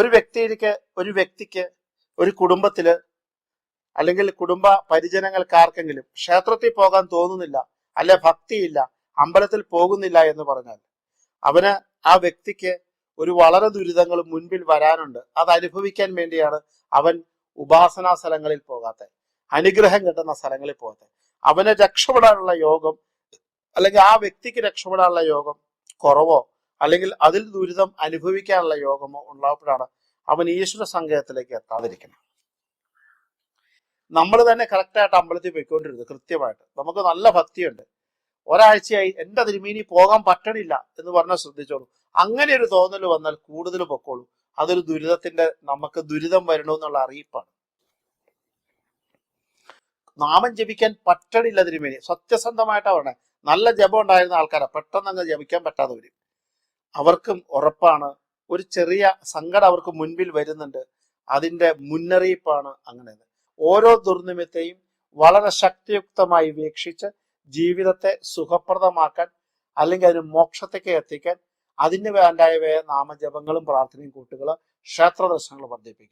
ഒരു വ്യക്തിക്ക് ഒരു വ്യക്തിക്ക് ഒരു കുടുംബത്തിൽ അല്ലെങ്കിൽ കുടുംബ പരിജനങ്ങൾക്ക് ആർക്കെങ്കിലും ക്ഷേത്രത്തിൽ പോകാൻ തോന്നുന്നില്ല അല്ലെ ഭക്തിയില്ല അമ്പലത്തിൽ പോകുന്നില്ല എന്ന് പറഞ്ഞാൽ അവന് ആ വ്യക്തിക്ക് ഒരു വളരെ ദുരിതങ്ങൾ മുൻപിൽ വരാനുണ്ട്. അത് അനുഭവിക്കാൻ വേണ്ടിയാണ് അവൻ ഉപാസനാ സ്ഥലങ്ങളിൽ പോകാത്ത അനുഗ്രഹം കിട്ടുന്ന സ്ഥലങ്ങളിൽ പോകാത്ത. അവനെ രക്ഷപ്പെടാനുള്ള യോഗം അല്ലെങ്കിൽ ആ വ്യക്തിക്ക് രക്ഷപ്പെടാനുള്ള യോഗം കുറവോ അല്ലെങ്കിൽ അതിൽ ദുരിതം അനുഭവിക്കാനുള്ള യോഗമോ ഉണ്ടാവുമ്പോഴാണ് അവൻ ഈശ്വര സങ്കേതത്തിലേക്ക് എത്താതിരിക്കുന്നത്. നമ്മൾ തന്നെ കറക്റ്റായിട്ട് അമ്പലത്തിൽ പോയിക്കൊണ്ടിരുന്നത് കൃത്യമായിട്ട്. നമുക്ക് നല്ല ഭക്തിയുണ്ട്. ഒരാഴ്ചയായി എന്റെ തിരുമേനി പോകാൻ പറ്റണില്ല എന്ന് പറഞ്ഞാൽ ശ്രദ്ധിച്ചോളൂ. അങ്ങനെ ഒരു തോന്നൽ വന്നാൽ കൂടുതൽ പൊക്കോളൂ. അതൊരു ദുരിതത്തിന്റെ നമുക്ക് ദുരിതം വരണമെന്നുള്ള അറിയിപ്പാണ്. നാമം ജപിക്കാൻ പറ്റണില്ല തിരുമേനി. സത്യസന്ധമായിട്ടാണ് നല്ല ജപം ഉണ്ടായിരുന്ന ആൾക്കാരാണ് പെട്ടെന്ന് അങ്ങ് ജപിക്കാൻ പറ്റാതെ വരും. അവർക്കും ഉറപ്പാണ്. ഒരു ചെറിയ സങ്കടം അവർക്ക് മുൻപിൽ വരുന്നുണ്ട്. അതിന്റെ മുന്നറിയിപ്പാണ് അങ്ങനെ ഓരോ ദുർനിമിത്തെയും വളരെ ശക്തിയുക്തമായി വീക്ഷിച്ച് ജീവിതത്തെ സുഖപ്രദമാക്കാൻ അല്ലെങ്കിൽ അതിന് മോക്ഷത്തേക്ക് എത്തിക്കാൻ അതിന് വേണ്ടായവയ നാമജപങ്ങളും പ്രാർത്ഥനയും കൂട്ടുകൾ ക്ഷേത്ര ദർശനങ്ങൾ വർദ്ധിപ്പിക്കും.